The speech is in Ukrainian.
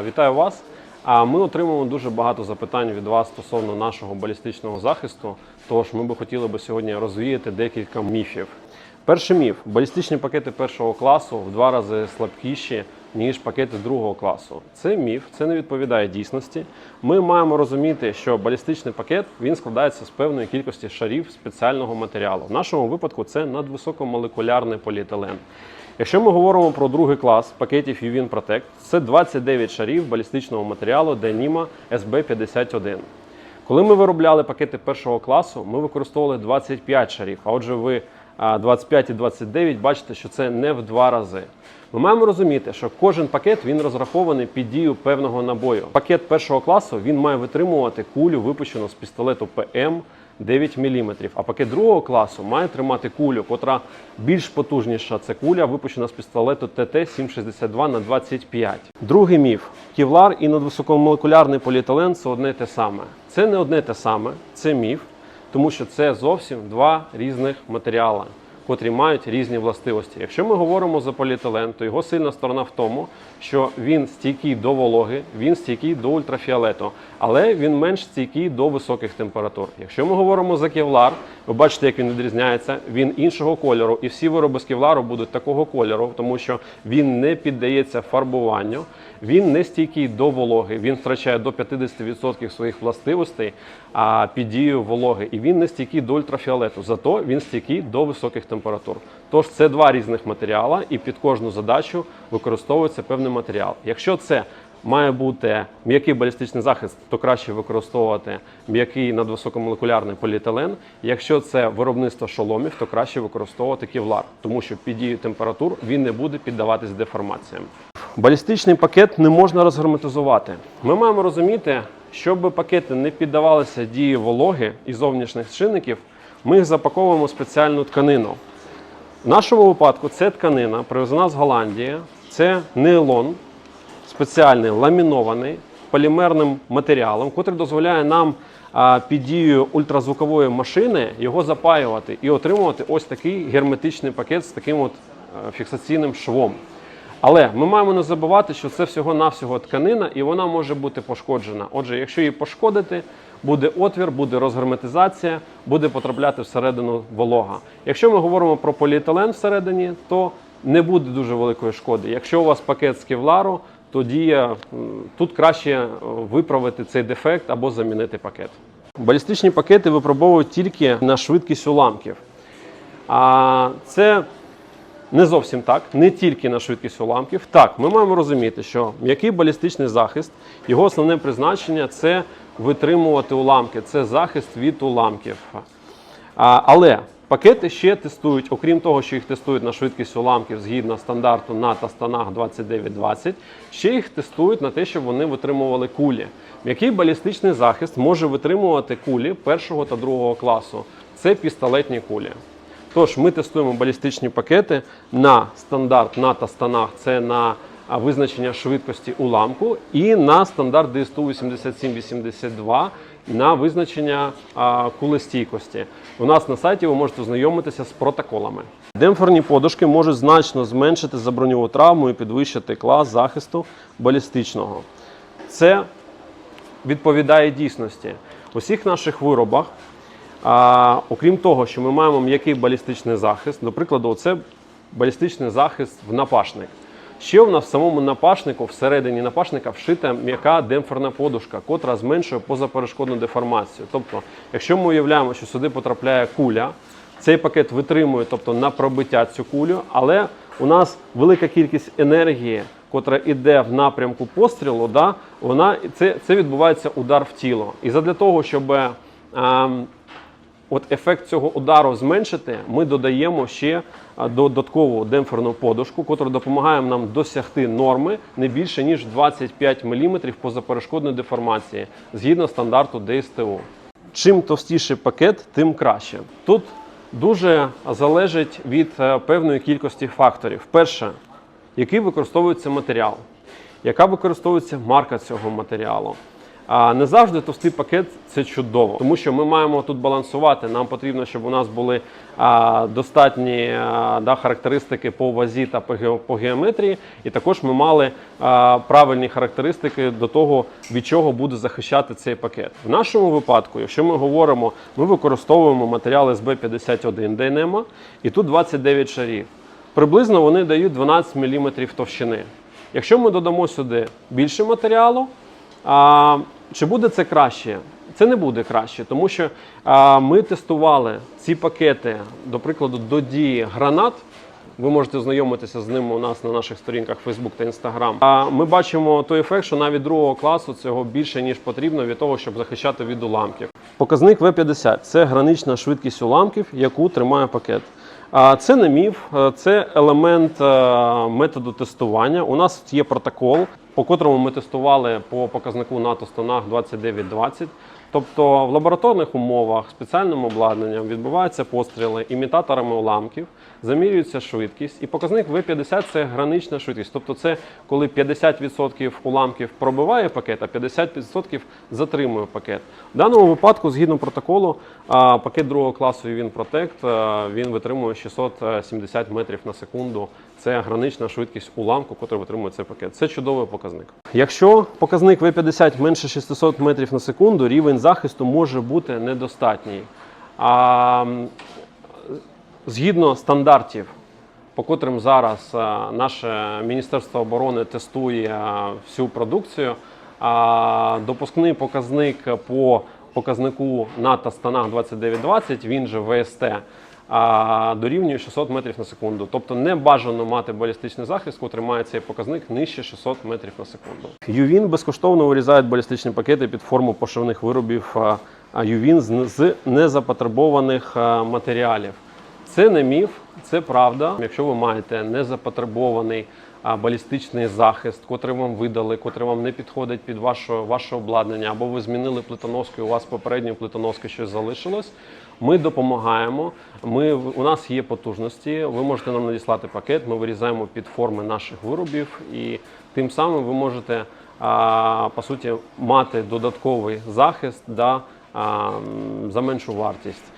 Вітаю вас. Ми отримуємо дуже багато запитань від вас стосовно нашого балістичного захисту. Тож ми би хотіли би сьогодні розвіяти декілька міфів. Перший міф: балістичні пакети першого класу в два рази слабкіші ніж пакети другого класу. Це міф, це не відповідає дійсності. Ми маємо розуміти, що балістичний пакет він складається з певної кількості шарів спеціального матеріалу. В нашому випадку це надвисокомолекулярний поліетилен. Якщо ми говоримо про другий клас пакетів UVIN Protect, це 29 шарів балістичного матеріалу Dyneema SB51. Коли ми виробляли пакети першого класу, ми використовували 25 шарів. А отже, ви а, 25 і 29 бачите, що це не в два рази. Ми маємо розуміти, що кожен пакет він розрахований під дію певного набою. Пакет першого класу він має витримувати кулю, випущену з пістолету ПМ 9 мм, а пакет другого класу має тримати кулю, котра більш потужніша. Це куля, випущена з пістолету ТТ-762 на 25. Другий міф: кевлар і надвисокомолекулярний поліетилен це одне те саме. Це не одне те саме, це міф, тому що це зовсім два різних матеріали. Котрі мають різні властивості. Якщо ми говоримо за поліетилен, то його сильна сторона в тому, що він стійкий до вологи, він стійкий до ультрафіолету, але він менш стійкий до високих температур. Якщо ми говоримо за кевлар, ви бачите, як він відрізняється. Він іншого кольору, і всі вироби з кевлару будуть такого кольору, тому що він не піддається фарбуванню, він не стійкий до вологи, він втрачає до 50% своїх властивостей а, під дією вологи, і він не стійкий до ультрафіолету. Зато він стійкий до високих температур. Тож це два різних матеріали, і під кожну задачу використовується певний матеріал. Якщо це має бути м'який балістичний захист, то краще використовувати м'який надвисокомолекулярний поліетилен. Якщо це виробництво шоломів, то краще використовувати кевлар, тому що під дією температур він не буде піддаватись деформаціям. Балістичний пакет не можна розгерметизувати. Ми маємо розуміти, щоб пакети не піддавалися дії вологи і зовнішніх чинників, ми їх запаковуємо спеціальну тканину. В нашому випадку це тканина, привезена з Голландії, це нейлон, спеціальний ламінований полімерним матеріалом, який дозволяє нам під дією ультразвукової машини його запаювати і отримувати ось такий герметичний пакет з таким от е, фіксаційним швом. Але ми маємо не забувати, що це всього-навсього тканина, і вона може бути пошкоджена. Отже, якщо її пошкодити, буде отвір, буде розгерметизація, буде потрапляти всередину волога. Якщо ми говоримо про поліетилен всередині, то не буде дуже великої шкоди. Якщо у вас пакет з кевлару, тоді тут краще е, виправити цей дефект або замінити пакет. Балістичні пакети випробовують тільки на швидкість уламків. А це не зовсім так, не тільки на швидкість уламків. Так, ми маємо розуміти, що м'який балістичний захист, його основне призначення це витримувати уламки, це захист від уламків. А, але пакети ще тестують, окрім того, що їх тестують на швидкість уламків згідно стандарту НАТО Станах 2920, ще їх тестують на те, щоб вони витримували кулі. М'який балістичний захист може витримувати кулі першого та другого класу. Це пістолетні кулі. Тож ми тестуємо балістичні пакети на стандарт НАТО станах, це на визначення швидкості уламку, і на стандарт ДСТУ 8782 на визначення кулестійкості. У нас на сайті ви можете ознайомитися з протоколами. Демпферні подушки можуть значно зменшити заброньову травму і підвищити клас захисту балістичного. Це відповідає дійсності. У всіх наших виробах а, окрім того, що ми маємо м'який балістичний захист, до прикладу, це балістичний захист в напашник. Ще в нас в самому напашнику, всередині напашника вшита м'яка демпферна подушка, котра зменшує позаперешкодну деформацію. Тобто, якщо ми уявляємо, що сюди потрапляє куля, цей пакет витримує тобто, на пробиття цю кулю, але у нас велика кількість енергії, котра йде в напрямку пострілу, да, вона, це, це відбувається удар в тіло. І задля того, щоб ем, От ефект цього удару зменшити, ми додаємо ще додаткову демпферну подушку, яка допомагає нам досягти норми не більше ніж 25 мм позаперешкодної деформації згідно стандарту ДСТУ. Чим товстіший пакет, тим краще. Тут дуже залежить від е, певної кількості факторів. Перше, який використовується матеріал, яка використовується марка цього матеріалу. А не завжди товстий пакет це чудово, тому що ми маємо тут балансувати. Нам потрібно, щоб у нас були а, достатні а, да, характеристики по вазі та по, по геометрії, і також ми мали а, правильні характеристики до того, від чого буде захищати цей пакет. В нашому випадку, якщо ми говоримо, ми використовуємо матеріал SB51 Dynamo, і тут 29 шарів. Приблизно вони дають 12 мм товщини. Якщо ми додамо сюди більше матеріалу, а, чи буде це краще? Це не буде краще, тому що а, ми тестували ці пакети, до прикладу, до дії гранат. Ви можете знайомитися з ними у нас на наших сторінках Facebook та Instagram. А ми бачимо той ефект, що навіть другого класу цього більше ніж потрібно від того, щоб захищати від уламків. Показник V50 це гранична швидкість уламків, яку тримає пакет. А Це не міф, е, це елемент е, методу тестування. У нас є протокол, по котрому ми тестували по показнику НАТО станах 2920. Тобто в лабораторних умовах спеціальним обладнанням відбуваються постріли імітаторами уламків, замірюється швидкість, і показник V50 це гранична швидкість. Тобто, це коли 50% уламків пробиває пакет, а 50% затримує пакет. В даному випадку, згідно протоколу, пакет другого класу він Protect, він витримує 670 метрів на секунду. Це гранична швидкість уламку, який витримує цей пакет. Це чудовий показник. Якщо показник V50 менше 600 метрів на секунду, рівень захисту може бути недостатній. А, згідно стандартів, по котрим зараз е, наше Міністерство оборони тестує е, всю продукцію, допускний показник по показнику НАТО станах 2920, він же ВСТ, дорівнює 600 метрів на секунду. Тобто не бажано мати балістичний захист, котрий має цей показник нижче 600 метрів на секунду. Ювін безкоштовно вирізають балістичні пакети під форму пошивних виробів Ювін з незапотребованих матеріалів. Це не міф, це правда. Якщо ви маєте незапотребований балістичний захист, котрий вам видали, котрий вам не підходить під ваше, ваше обладнання, або ви змінили плитоноску, і у вас попередньої плитоноски щось залишилось. Ми допомагаємо. Ми, у нас є потужності. Ви можете нам надіслати пакет. Ми вирізаємо під форми наших виробів, і тим самим ви можете по суті мати додатковий захист да, за меншу вартість.